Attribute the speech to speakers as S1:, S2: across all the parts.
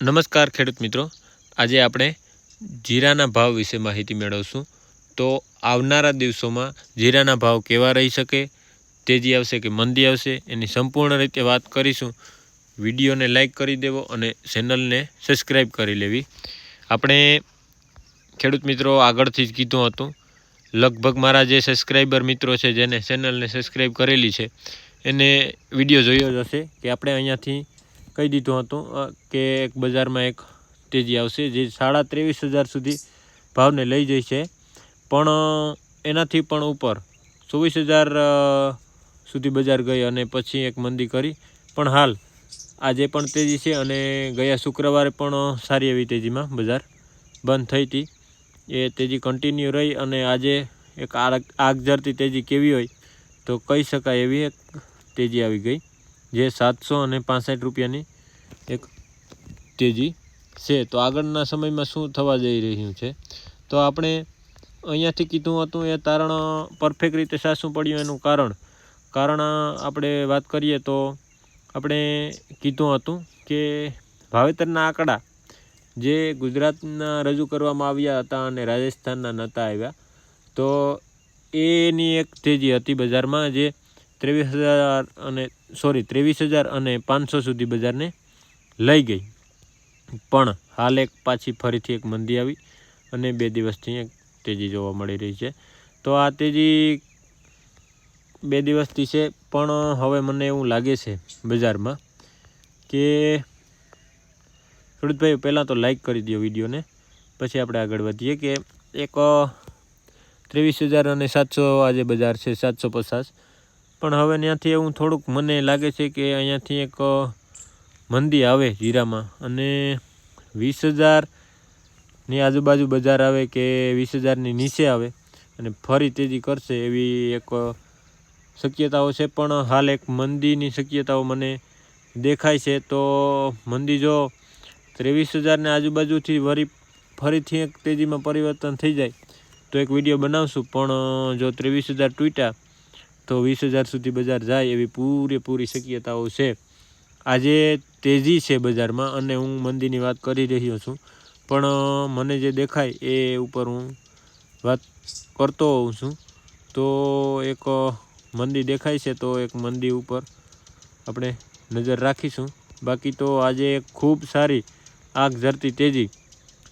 S1: નમસ્કાર ખેડૂત મિત્રો. આજે આપણે જીરાના ભાવ વિશે માહિતી મેળવશું. તો આવનારા દિવસોમાં જીરાના ભાવ કેવા રહી શકે, તેજી આવશે કે મંદી આવશે, એની સંપૂર્ણ રીતે વાત કરીશું. વિડીયોને લાઇક કરી દેવો અને ચેનલને સબસ્ક્રાઈબ કરી લેવી. આપણે ખેડૂત મિત્રો આગળથી જ કીધું હતું, લગભગ મારા જે સબસ્ક્રાઈબર મિત્રો છે જેને ચેનલને સબસ્ક્રાઈબ કરેલી છે, એને વીડિયો જોયો જ હશે કે આપણે અહીંયાથી કહી દીધું હતું કે એક બજારમાં એક તેજી આવશે, જે સાડા ત્રેવીસ હજાર સુધી ભાવને લઈ જઈ છે. પણ એનાથી પણ ઉપર ચોવીસ હજાર સુધી બજાર ગઈ અને પછી એક મંદી કરી. પણ હાલ, આજે પણ તેજી છે અને ગયા શુક્રવારે પણ સારી એવી તેજીમાં બજાર બંધ થઈ હતી. એ તેજી કન્ટિન્યુ રહી અને આજે એક આગ આગ જરતી તેજી કેવી હોય તો કહી શકાય એવી એક તેજી આવી ગઈ. જે સાતસો અને પાસઠ રૂપિયાની એક તેજી છે. તો આગળના સમયમાં શું થવા જઈ રહ્યું છે? તો આપણે અહીંયાથી કીધું હતું એ તારણ પરફેક્ટ રીતે સાસું પડ્યું એનું કારણ. કારણ આપણે વાત કરીએ તો આપણે કીધું હતું કે ભાવેતરના આંકડા જે ગુજરાતના રજૂ કરવામાં આવ્યા હતા અને રાજસ્થાનના નહોતા આવ્યા, તો એની એક તેજી હતી બજારમાં જે ત્રેવીસ હજાર અને સોરી ત્રેવીસ હજાર અને પાંચસો સુધી બજારને લઈ ગઈ. પણ હાલ એક પાછી ફરીથી એક મંદી આવી અને બે દિવસથી એક તેજી જોવા મળી રહી છે. તો આ તેજી બે દિવસથી છે, પણ હવે મને એવું લાગે છે બજારમાં કે ખેડૂતભાઈ પહેલાં તો લાઈક કરી દો વિડીયોને. પછી આપણે આગળ વધીએ કે એક ત્રેવીસ હજાર અને સાતસો આજે બજાર છે, સાતસો પચાસ. પણ હવે ત્યાંથી એવું થોડુંક મને લાગે છે કે અહીંયાથી એક મંદી આવે જીરામાં. અને વીસ હજારની આજુબાજુ બજાર આવે કે વીસ હજારની નીચે આવે અને ફરી તેજી કરશે એવી એક શક્યતાઓ છે. પણ હાલ એક મંદીની શક્યતાઓ મને દેખાય છે. તો મંદી જો ત્રેવીસ હજારની આજુબાજુથી વરી ફરીથી એક તેજીમાં પરિવર્તન થઈ જાય તો એક વીડિયો બનાવશું. પણ જો ત્રેવીસ હજાર તૂટ્યા તો વીસ હજાર સુધી બજાર જાય એવી પૂરેપૂરી શક્યતાઓ છે. આજે તેજી છે બજારમાં અને હું મંદીની વાત કરી રહ્યો છું. પણ મને જે દેખાય એ ઉપર હું વાત કરતો હોઉં છું. તો એક મંદી દેખાય છે તો એક મંદી ઉપર આપણે નજર રાખીશું. બાકી તો આજે ખૂબ સારી આગ ઝરતી તેજી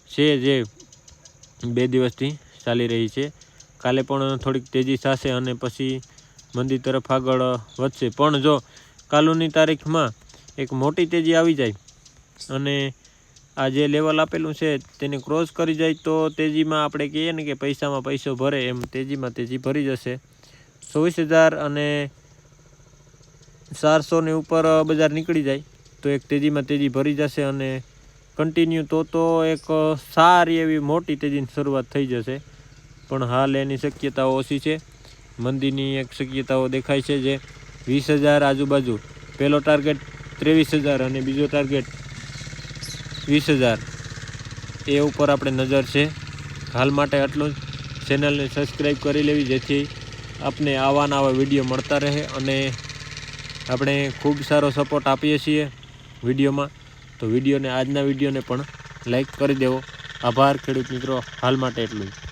S1: છે જે બે દિવસથી ચાલી રહી છે. કાલે પણ થોડીક તેજી થશે અને પછી મંદી તરફ આગળ વધશે. પણ જો કાલુની તારીખમાં એક મોટી તેજી આવી જાય અને આ જે લેવલ આપેલું છે તેને ક્રોસ કરી જાય, તો તેજીમાં આપણે કહીએ ને કે પૈસામાં પૈસો ભરે એમ તેજીમાં તેજી ભરી જશે. ચોવીસ હજાર અને ચારસોની ઉપર બજાર નીકળી જાય, તો એક તેજીમાં તેજી ભરી જશે અને કન્ટિન્યુ તો તો એક સારી એવી મોટી તેજીની શરૂઆત થઈ જશે. પણ હાલ એની શક્યતાઓ ઓછી છે. મંદીની એક શક્યતાઓ દેખાય છે જે વીસ હજાર આજુબાજુ પહેલો ટાર્ગેટ ત્રેવીસ હજાર અને બીજો ટાર્ગેટ વીસ હજાર. એ ઉપર આપણે નજર છે. હાલ માટે આટલું જ. ચેનલને સબસ્ક્રાઈબ કરી લેવી, જેથી આપને આવા નવા વીડિયો મળતા રહે અને આપણે ખૂબ સારો સપોર્ટ આપીએ છીએ વિડીયોમાં. તો વિડીયોને, આજના વિડીયોને પણ લાઈક કરી દેવો. આભાર ખેડૂત મિત્રો. હાલ માટે એટલું જ.